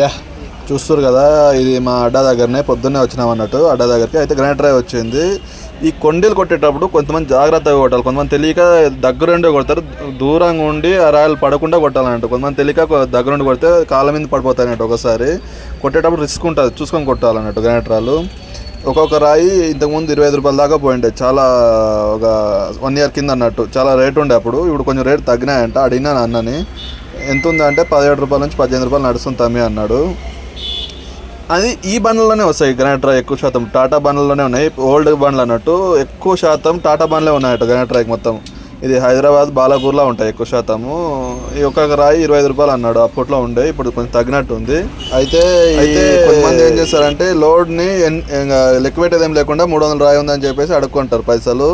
Yeah చూస్తారు కదా ఇది మా అడ్డా దగ్గరనే పొద్దున్నే వచ్చినాం అన్నట్టు. అడ్డా దగ్గరికి అయితే గ్రానైట్ డ్రైవ్ వచ్చింది. ఈ కొండలు కొట్టేటప్పుడు కొంతమంది జాగ్రత్తగా కొట్టాలి. కొంతమంది తెలియక దగ్గరుండి కొడతారు. దూరంగా ఉండి ఆ రాయలు పడకుండా కొట్టాలన్నట్టు కొంతమంది తెలియక దగ్గరుండి కొడితే కాళ్ళ మీద పడిపోతాయి అన్నట్టు ఒకసారి. కొట్టేటప్పుడు రిస్క్ ఉంటుంది. చూసుకొని కొట్టాలన్నట్టు గ్రానైట్ రాళ్ళు ఒక్కొక్క రాయి ఇంతకుముందు ఇరవై ఐదు రూపాయల దాకా పోయిండే. చాలా ఒక వన్ ఇయర్ కింద అన్నట్టు. చాలా రేట్ ఉండే అప్పుడు. ఇప్పుడు కొంచెం రేట్ తగ్గినాయంట. అడిగినా అన్నని. ఎంత ఉందంటే పదిహేడు రూపాయల నుంచి పద్దెనిమిది రూపాయలు నడుస్తుంది తమ్మి అన్నాడు. అది ఈ బండ్లలోనే వస్తాయి గ్రానైట్ రాయ్ ఎక్కువ శాతం. టాటా బండ్లలోనే ఉన్నాయి. ఓల్డ్ బండ్లు అన్నట్టు ఎక్కువ శాతం టాటా బండ్లే ఉన్నాయట గ్రానైట్ రాయ్ మొత్తం. ఇది హైదరాబాద్ బాలాపూర్లో ఉంటాయి ఎక్కువ శాతము. ఈ ఒక్కొక్క రాయి ఇరవై ఐదు రూపాయలు అన్నాడు. అప్పట్లో ఉండే ఇప్పుడు కొంచెం తగ్గినట్టు ఉంది. అయితే అయితే కొంతమంది ఏం చేస్తారంటే లోడ్ని పెట్టేది ఏం లేకుండా మూడు వందల రాయి ఉందని చెప్పేసి అడుక్కుంటారు పైసలు.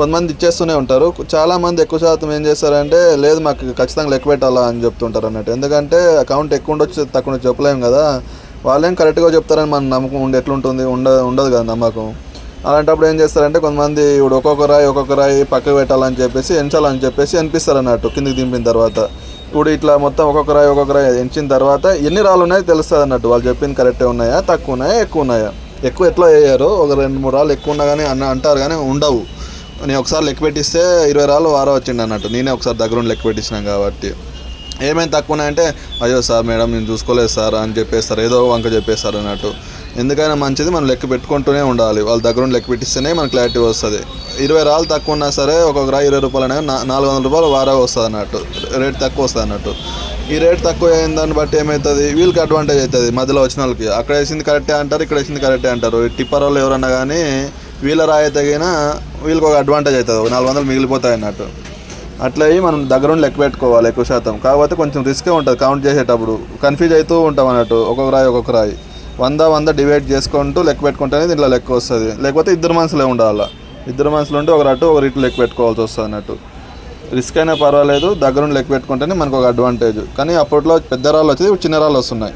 కొంతమంది ఇచ్చేస్తూనే ఉంటారు. చాలామంది ఎక్కువ శాతం ఏం చేస్తారంటే లేదు మాకు ఖచ్చితంగా లెక్క పెట్టాలా అని చెప్తుంటారు అన్నట్టు. ఎందుకంటే అకౌంట్ ఎక్కువ ఉండొచ్చు తక్కువ చెప్పలేము కదా. వాళ్ళేం కరెక్ట్గా చెప్తారని మన నమ్మకం ఉండి ఎట్లుంటుంది ఉండ ఉండదు కదా నమ్మకం. అలాంటప్పుడు ఏం చేస్తారంటే కొంతమంది ఇప్పుడు ఒక్కొక్క రాయి ఒక్కొక్క రాయి పక్కకు పెట్టాలని చెప్పేసి ఎంచాలని చెప్పేసి అనిపిస్తారు అన్నట్టు కిందికి దింపిన తర్వాత. ఇప్పుడు ఇట్లా మొత్తం ఒక్కొక్క రాయి ఒక్కొక్క రాయి ఎంచిన తర్వాత ఎన్ని రాళ్ళు ఉన్నాయో తెలుస్తుంది అన్నట్టు. వాళ్ళు చెప్పింది కరెక్టే ఉన్నాయా తక్కువ ఉన్నాయా ఎక్కువ ఉన్నాయా? ఎక్కువ ఎట్లా వేయరు? ఒక రెండు మూడు రాళ్ళు ఎక్కువ ఉన్నా కానీ అన్న అంటారు కానీ ఉండవు. నేను ఒకసారి లెక్క పెట్టిస్తే ఇరవై రాళ్ళు వారా వచ్చిండు అన్నట్టు. నేనే ఒకసారి దగ్గరుండి లెక్క పెట్టించినాం కాబట్టి. ఏమైనా తక్కువ ఉన్నాయంటే అయ్యో సార్ మేడం నేను చూసుకోలేదు సార్ అని చెప్పేస్తారు ఏదో వంక చెప్పేస్తారు అన్నట్టు. ఎందుకైనా మంచిది మనం లెక్క పెట్టుకుంటూనే ఉండాలి. వాళ్ళ దగ్గర లెక్క పెట్టిస్తేనే మనకు క్లారిటీ వస్తుంది. ఇరవై రాళ్ళు తక్కువ ఉన్నా సరే ఒక్కొక్క రాయి ఇరవై రూపాయలు అనేవి నాలుగు వందల రూపాయలు వారా వస్తుంది అన్నట్టు. రేట్ తక్కువ వస్తుంది అన్నట్టు. ఈ రేట్ తక్కువ అయిన దాన్ని బట్టి ఏమవుతుంది వీళ్ళకి అడ్వాంటేజ్ అవుతుంది మధ్యలో వచ్చిన వాళ్ళకి. అక్కడ వేసింది కరెక్టే అంటారు ఇక్కడ వేసింది కరెక్టే అంటారు. టిప్పర్ వాళ్ళు ఎవరన్నా కానీ వీళ్ళ రాయి తగిన వీళ్ళకి ఒక అడ్వాంటేజ్ అవుతుంది. ఒక నాలుగు వందలు మిగిలిపోతాయి అన్నట్టు. అట్లా అయ్యి మనం దగ్గర ఉండి లెక్క పెట్టుకోవాలి ఎక్కువ శాతం. కాకపోతే కొంచెం రిస్కే ఉంటుంది కౌంట్ చేసేటప్పుడు. కన్ఫ్యూజ్ అవుతూ ఉంటాం అన్నట్టు. ఒక్కొక్క రాయి ఒక్కొక్క రాయి. వంద వంద డివైడ్ చేసుకుంటూ లెక్క పెట్టుకుంటేనే దీంట్లో లెక్క వస్తుంది. లేకపోతే ఇద్దరు మనుషులే ఉండాలి? ఇద్దరు మనుషులు ఉంటే ఒకరు అటు ఒకరు ఇటు లెక్క పెట్టుకోవాల్సి వస్తుంది అన్నట్టు. రిస్క్ అయినా పర్వాలేదు. దగ్గరుండి లెక్క పెట్టుకుంటేనే మనకు ఒక అడ్వాంటేజ్ కానీ అప్పట్లో పెద్ద రాళ్ళు వచ్చేది చిన్న రాళ్ళు వస్తున్నాయి.